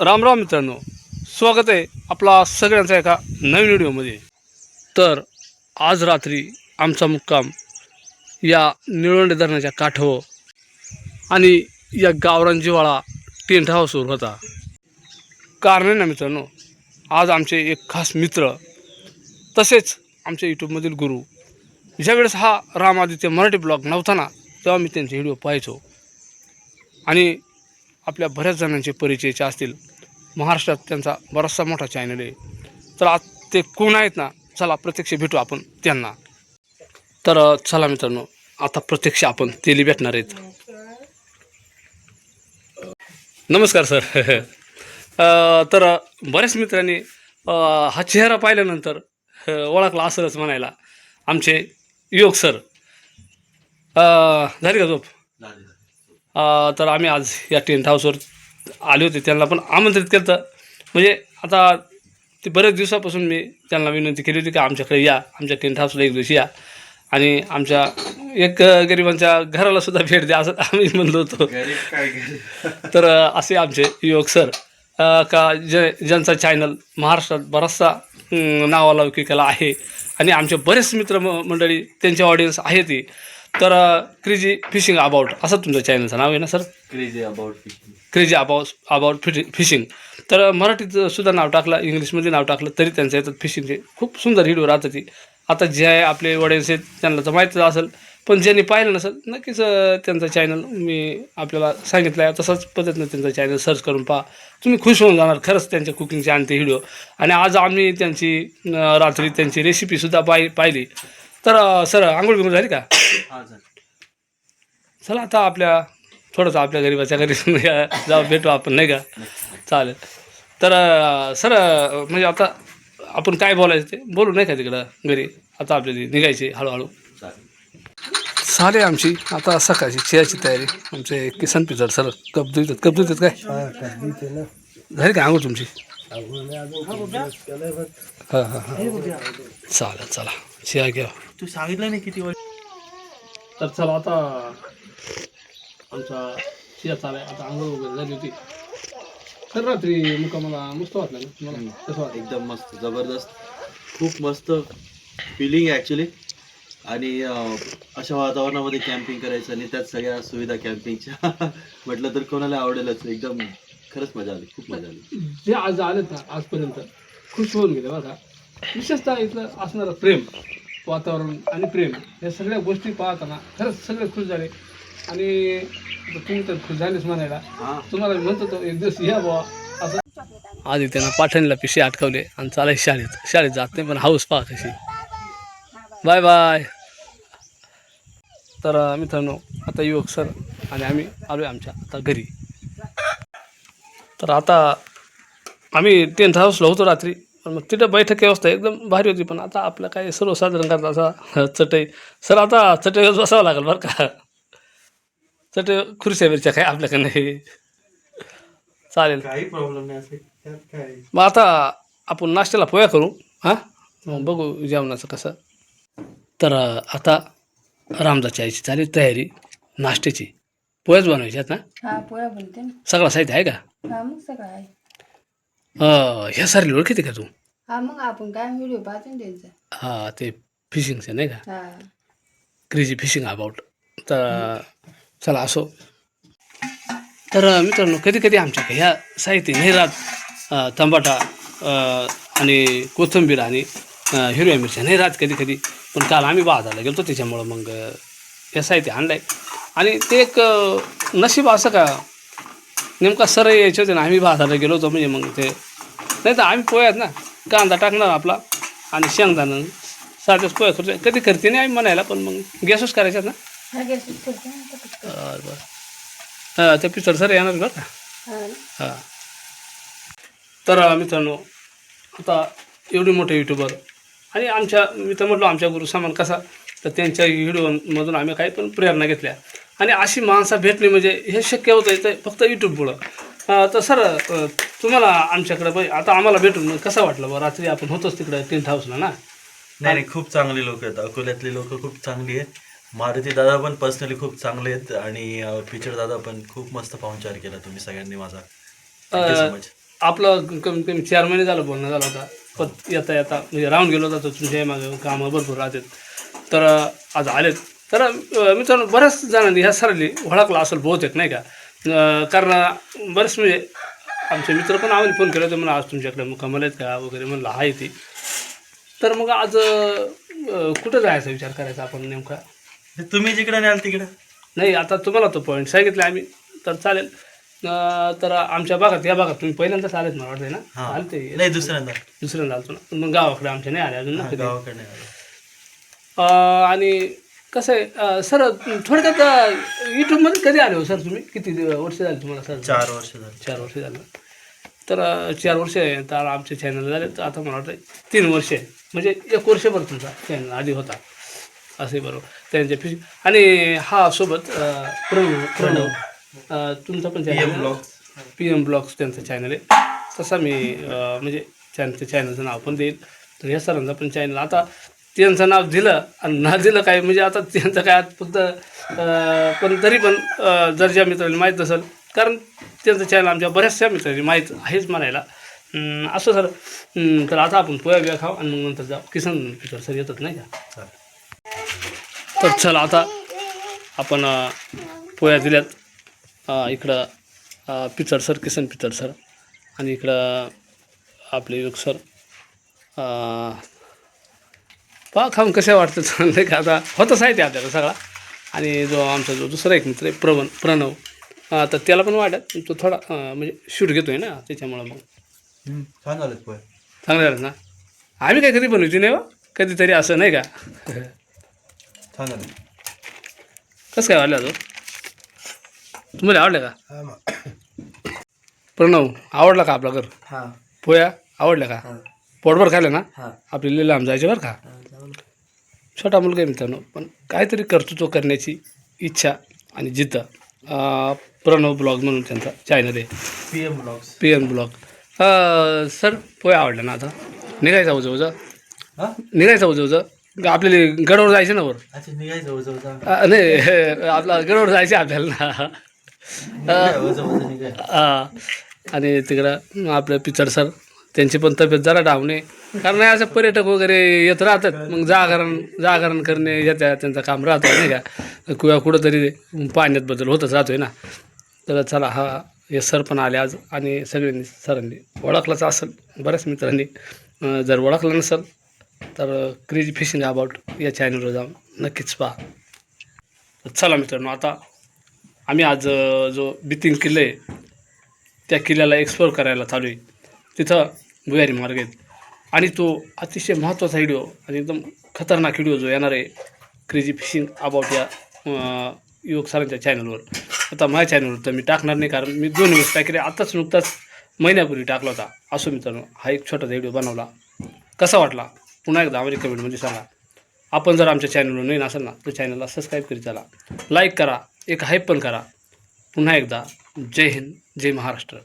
राम राम मित्रांनो स्वागत आहे आपला सगळ्यांचा एका नवीन व्हिडिओमध्ये. तर आज रात्री आमचा मुक्काम या निळवंडे धरणाच्या काठावर आणि या गावरांजीवाळा टेंट हाऊसवर होता. कारण ना मित्रांनो आज आमचे एक खास मित्र तसेच आमच्या यूट्यूबमधील गुरु ज्यावेळेस हा रामादित्य मराठी ब्लॉग नव्हता ना तेव्हा मी त्यांचे व्हिडिओ पाहायचो. आणि आपल्या बऱ्याच जणांचे परिचयचे असतील महाराष्ट्रात त्यांचा बराचसा मोठा चॅनल आहे. तर आज ते कोण आहेत ना चला प्रत्यक्ष भेटू आपण त्यांना. तर चला मित्रांनो आता प्रत्यक्ष आपण तेली भेटणार आहेत. नमस्कार सर. तर बऱ्याच मित्रांनी हा चेहरा पाहिल्यानंतर ओळखला असलच म्हणायला. आमचे योग सर. झाली का झोप? तर आम्ही आज या टेंट हाऊसवर आले होते त्यांना पण आमंत्रित केलं होतं. म्हणजे आता ते बरेच दिवसापासून मी त्यांना विनंती केली होती की आमच्याकडे या आमच्या टेंट हाऊसला एक दिवशी या. आणि आमच्या एक गरिबांच्या घराला सुद्धा भेट द्या असं आम्ही म्हणलो होतो. तर असे आमचे युवक सर का जे ज्यांचा चॅनल महाराष्ट्रात बराचसा अं, नावालौकिकाला आहे. आणि आमचे बरेच मित्र मंडळी त्यांचे ऑडियन्स आहे ती. तर क्रेजी फिशिंग अबाउट असं तुमचं चॅनलचं नाव आहे ना sir crazy about fishing crazy about about fish fishing तर मराठीत सुद्धा नाव टाकलं इंग्लिशमध्ये नाव टाकलं तरी त्यांचं येतात फिशिंगचे खूप सुंदर व्हिडिओ राहतात ती. आता जे आहे आपले वडिल्स आहेत त्यांना तर माहीतच असेल पण ज्यांनी पाहिलं नसेल नक्कीच त्यांचा चॅनल मी आपल्याला सांगितलं आहे. तसाच पद्धतीनं त्यांचा चॅनल सर्च करून पहा. तुम्ही खुश होऊन जाणार खरंच त्यांच्या कुकिंगचे आणि ते व्हिडिओ आणि आज आम्ही त्यांची रात्री त्यांची रेसिपीसुद्धा पाहि पाहिली. तर सर आंघोळ बिंघोळ झाली का? हा सर चला आता आपल्या थोडंसं आपल्या गरीबाच्या घरी जाऊ भेटू आपण नाही का? चालेल. तर सर म्हणजे आता आपण काय बोलायचं ते? बोलू नाही का तिकडं घरी? आता आपल्याला निघायची हळूहळू. चालेल. आमची आता सकाळची चहाची तयारी. आमचे किसन पिचड सर कप धुतात कप धुतात काय? झाली का आंघोळ तुमची? हां हां हां चालेल चला. चहा घ्या. तू सांगितलं नाही किती वर्ष तर चला आता आमचा शिया चालाय आता आंघोळ वगैरे झाली होती. तर रात्री मुका मस्त वाटलं ना तुम्हाला? कसं वाटलं? एकदम मस्त जबरदस्त. खूप मस्त फिलिंग आहे ॲक्च्युली आणि अं, अशा वातावरणामध्ये कॅम्पिंग करायचं आणि त्यात सगळ्या सुविधा कॅम्पिंगच्या म्हटलं तर कोणाला आवडेलच. एकदम खरंच मजा आली खूप मजा आली. जे आज आलेत ना आजपर्यंत खुश होऊन गेले बघा. विशेषतः इथलं असणारं प्रेम. वातावरण आणि प्रेम या सगळ्या गोष्टी पाहताना खरंच सगळे खुश झाले. आणि तुम्ही तर खुश झालेच म्हणायला. हां. तुम्हाला मी म्हणतो तो एक दिवस या बुवा असं. आधी त्यांना पाठणीला पिशे अटकवले आणि चालाय शाळेत. शाळेत जात नाही पण हाऊस पहा कशी बाय बाय तर मित्रांनो आता युवक सर आणि आम्ही आलो आहे आमच्या आता घरी. तर आता आम्ही टेंथ हाऊसला होतो रात्री. पण मग तिथं बैठक व्यवस्था एकदम भारी होती. पण आता आपलं काय सर्वसाधारण करता असा चटई. सर आता चटईवर बसावं लागेल बरं का. चटई खुर्च्या बिरच्या काय आपल्याकडे नाही. चालेल. काही प्रॉब्लेम नाही असे. काय? मग आता आपण नाश्त्याला पोया करू. हां? मग बघू जेवणाचं कसं. तर आता रामदाच्या आईची चालेल तयारी नाश्त्याची. पोयाच बनवायची आहेत ना? हा पोळ्या बनते ना सगळं साहित्य आहे का? हा मग सगळं आहे. अं, ह्या सारी ओळखीते का तू? हा मग आपण काय व्हिडिओ पाहतो ना त्यांचा. हां ते फिशिंगचं नाही का? हा. क्रेझी फिशिंग अबाउट तर चला असो. तर अं, मित्रांनो कधी कधी आमच्याकडे ह्या साहित्य नाही राहत अं, टमाटा अं, आणि कोथिंबीर आणि अं, हिरव्या मिरच्या नाही राहत कधी कधी पण काल आम्ही बाजारला गेलो त्याच्यामुळं मग अं, हे साहित्य आणलं आहे आणि ते एक अं, नशीब असं का नेमका सर यायचे होते ना. आम्ही बाजारला गेलो होतो म्हणजे मग ते. नाही तर आम्ही पोह्यात ना कांदा टाकणार आपला आणि शेंगदाणा साधेच पोह्या करतो कधी करते नाही आम्ही म्हणायला पण मग गॅसच करायच्यात ना. हा. बरं बरं. हां ते पिचड सर येणार बरं का? हा. तर मित्रांनो आता एवढी मोठे युट्यूबर आणि आमच्या मी तर म्हटलो आमच्या गुरु समान कसा? तर त्यांच्या व्हिडिओमधून आम्ही काही पण प्रेरणा घेतल्या. आणि अशी माणसं भेटली म्हणजे हे शक्य होतं इथं फक्त यूट्यूबमुळं तर सर तुम्हाला आमच्याकडे म्हणजे आता आम्हाला भेटून कसं वाटलं बरं? रात्री आपण होतोच तिकडं टेंट हाऊसला ना? नाही नाही खूप चांगली लोक आहेत. अकोल्यातली लोक खूप चांगली आहेत. मारुती दादा पण पर्सनली खूप चांगले आहेत आणि पिचड दादा पण खूप मस्त पाहुणचार केला तुम्ही सगळ्यांनी माझा. आपलं कमीत कमी चार महिने झालं बोलणं झालं होता. पण येता येता म्हणजे राहून गेलो होता तर तुमच्या मागं कामं भरपूर राहतात. तर आज आलेत. तर मित्रांनो बऱ्याच जणांनी ह्या सरांनी ओळखला असेल बहुतेक नाही का? कारण बरेच म्हणजे आमचे मित्र पण आम्हाला फोन केले होते म्हणून आज तुमच्याकडे मुकामाला आहेत का वगैरे म्हणलं आहे ती. तर मग आज कुठं जायचा विचार करायचा आपण नेमका? तुम्ही जिकडे न्याल तिकडे. नाही आता तुम्हाला तो पॉईंट सांगितले आम्ही तर चालेल. तर आमच्या भागात या भागात तुम्ही पहिल्यांदाच आलेत मला वाटतं ना? हा. आले ते नाही दुसऱ्यांदा. दुसऱ्यांदा आलतो ना? मग गावाकडे आमच्या नाही आले अजून ना गावाकडे आणि कसं आहे सर थोडक्यात यूट्यूबमध्ये कधी आले हो सर तुम्ही? किती वर्ष झाली तुम्हाला सर? चार वर्ष झाली. चार वर्ष झालं. तर चार वर्ष आहे तर आमचे चॅनल झाले तर आता मला वाटतं तीन वर्ष आहे. म्हणजे एक वर्षभर तुमचा चॅनल आधी होता. असे बरोबर. त्यांचे फिश आणि हा सोबत प्रणव प्रणव तुमचा पण channel Vlogs. P M vlogs त्यांचं चॅनल आहे. तसा मी म्हणजे त्यांच्या चॅनलचं नाव पण देईल. तर या सरांचं पण चॅनल आता त्यांचं नाव दिलं आणि ना दिलं काय म्हणजे आता त्यांचं काय आता फक्त पण तरी पण अं, मित्रांनी माहीत नसेल कारण त्यांचं चॅनल आमच्या बऱ्याचशा मित्रांनी माहीत आहेच म्हणायला. असं सर तर आता आपण पोया बिया खाऊ आणि मग नंतर जाऊ. किसन पिकर सर येतात नाही का? चालेल. तर चला आता आपण पोया दिल्यात. इकडं अ, पिचड सर किसन पिचड सर आणि इकडं आपले युग सर पहा खाऊन कशा वाटतं चांगलं का आता होतच आहे ते आपल्याला सगळा. आणि जो आमचा जो दुसरा एक मित्र आहे प्रवन प्रणव तर त्याला पण वाटत तो थोडा म्हणजे शूट घेतोय ना त्याच्यामुळं मग. छान झालं चांगलं झालं ना? आम्ही काय कधी बनवतो नाही बा? कधीतरी असं नाही का? छान झालं कसं काय आवडलं तो तुम्हाला आवडलं का? प्रणव आवडला का आपला घर? हा. पोया आवडल्या का? पोटभर खाल्लं ना? हा. आपली लिहिलं लांब जायचे बरं का? छोटा मुलगा आहे मित्रांनो पण काहीतरी कर्तृत्व करण्याची इच्छा आणि जिद्द प्रणव ब्लॉग म्हणून त्यांचा चॅनल आहे. PM Vlogs. P N vlog sir पोया आवडला ना आता? निघायचा उजवजा हा? निघायचा उजवजा आपल्याला गडवर जायचं ना वर? अच्छा निघाय जवळ जवळ जा. अ, नाही आपला गडवर जायचं आपल्याला ना. आणि तिकडं आपलं पिचड सर त्यांची पण तब्येत जरा डावणे कारण असं पर्यटक वगैरे येत राहतात. मग जागरण जागरण करणे येत्या त्यांचं काम राहतं नाही का? किंवा कुठंतरी पाण्यात बदल होतच राहतोय ना. तर चला हा हे सर पण आले आज आणि सगळ्यांनी सरांनी ओळखलंच असेल. बऱ्याच मित्रांनी. जर ओळखलं नसेल तर क्रेजी फिशिंग अबाउट या चॅनलवर जाऊन नक्कीच पहा. चला मित्रांनो आता आम्ही आज जो बितिंग किल्ला आहे त्या किल्ल्याला एक्सप्लोर करायला चालू आहे. तिथं भुयारी मार्ग आहेत आणि तो अतिशय महत्त्वाचा व्हिडिओ आणि एकदम खतरनाक व्हिडिओ जो येणार आहे क्रेजी फिशिंग अबाउट या युवक सरांच्या चॅनलवर आता माझ्या चॅनलवर तर मी टाकणार नाही कारण मी दोन दिवस काय केले आत्ताच नुकताच महिन्यापूर्वी टाकला होता. असो मित्रांनो हा एक छोटासा व्हिडिओ बनवला. कसा वाटला? पुन्हा एकदा आम्हाला कमेंटमध्ये सांगा. आपण जर आमच्या चॅनलवर नवीन असाल ना तर चॅनलला सबस्क्राईब करीत चला. लाईक करा एक हाईप पण करा. पुन्हा एकदा जय हिंद जय महाराष्ट्र.